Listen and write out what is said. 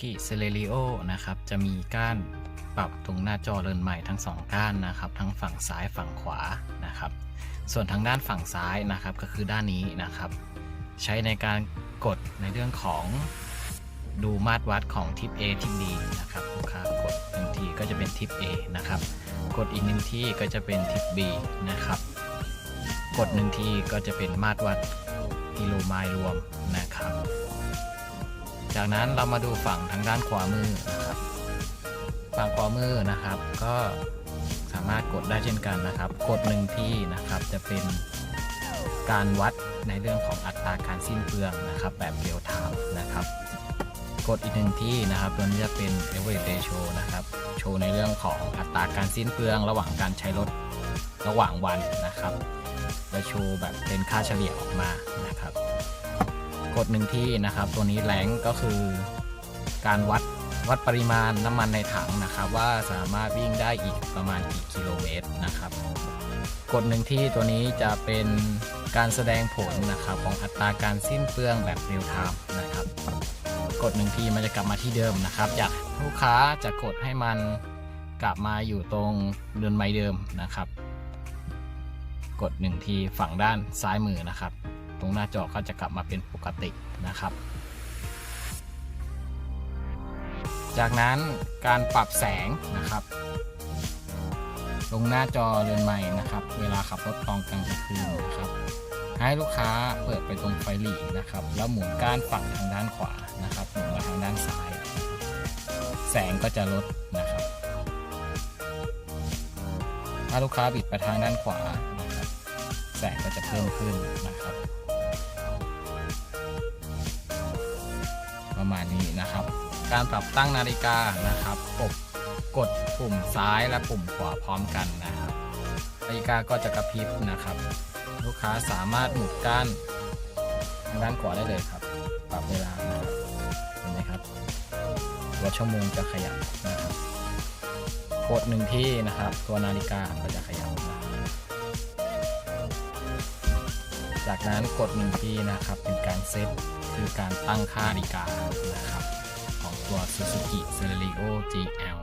c e l e r i o นะครับจะมีก้านปรับตรงหน้าจอเรือนใหม่ทั้งสองก้านนะครับ ทั้งฝั่งซ้ายฝั่งขวานะครับ ส่วนทางด้านฝั่งซ้ายนะครับก็คือด้านนี้นะครับ ใช้ในการกดในเรื่องของดูมาตรวัดของทิป A ทิป B นะครับลูกค้ากดหนึ่งทีก็จะเป็นทิป A นะครับ กดอีกหนึ่งทีก็จะเป็นทิป B นะครับ กดหนึ่งทีก็จะเป็นมาตรวัดกิโลไมล์รวมนะครับ จากนั้นเรามาดูฝั่งทางด้านขวามือนะครับ ฝั่งขวามือนะครับ ก็สามารถกดได้เช่นกันนะครับ กดหนึ่งที่นะครับจะเป็นการวัดในเรื่องของอัตราการสิ้นเปลืองนะครับ แบบเรียลไทม์นะครับ กดอีกหนึ่งที่นะครับ ตัวนี้จะเป็น average ratio นะครับ โชว์ในเรื่องของอัตราการสิ้นเปลือง ระหว่างการใช้รถระหว่างวันนะครับจะโชว์แบบเป็นค่าเฉลี่ยออกมานะครับ กดหนึ่งที่นะครับ ตัวนี้แรงก็คือการวัดวัดปริมาณน้ำมันในถังนะครับ ว่าสามารถวิ่งได้อีกประมาณกี่กิโลเมตรนะครับ กดหนึ่งที่ตัวนี้จะเป็นการแสดงผลนะครับของอัตราการสิ้นเปลืองแบบเรียลไทม์นะครับ กดหนึ่งทีมันจะกลับมาที่เดิมนะครับอยากลูกค้าจะกดให้มันกลับมาอยู่ตรงเรือนไม้เดิมนะครับ กดหนึ่งทีฝั่งด้านซ้ายมือนะครับ ตรงหน้าจอก็จะกลับมาเป็นปกตินะครับ จากนั้นการปรับแสงนะครับตรงหน้าจอเรือนใหม่นะครับ เวลาขับรถตอนกลางคืนนะครับ ให้ลูกค้าเปิดไปตรงไฟหลีนะครับ แล้วหมุนก้านฝั่งทางด้านขวานะครับหมุนมาทางด้านซ้าย แสงก็จะลดนะครับ ถ้าลูกค้าบิดไปทางด้านขวานะครับแสงก็จะเพิ่มขึ้นนะครับ ประมาณนี้นะครับ การปรับตั้งนาฬิกานะครับกดกดปุ่มซ้ายและปุ่มขวาพร้อมกันนะครับ นาฬิกาก็จะกระพริบนะครับ ลูกค้าสามารถหมุนก้านทางด้านขวาได้เลยครับ ปรับเวลานะครับเห็นไหมครับตัวชั่วโมงจะขยับนะครับกดหนึ่งที่นะครับ ตัวนาฬิกาก็จะขยับนะครับจากนั้นกดหนึ่งที่นะครับเป็นการเซต คือการตั้งค่านาฬิกานะครับ ของตัว Suzuki Celerio GL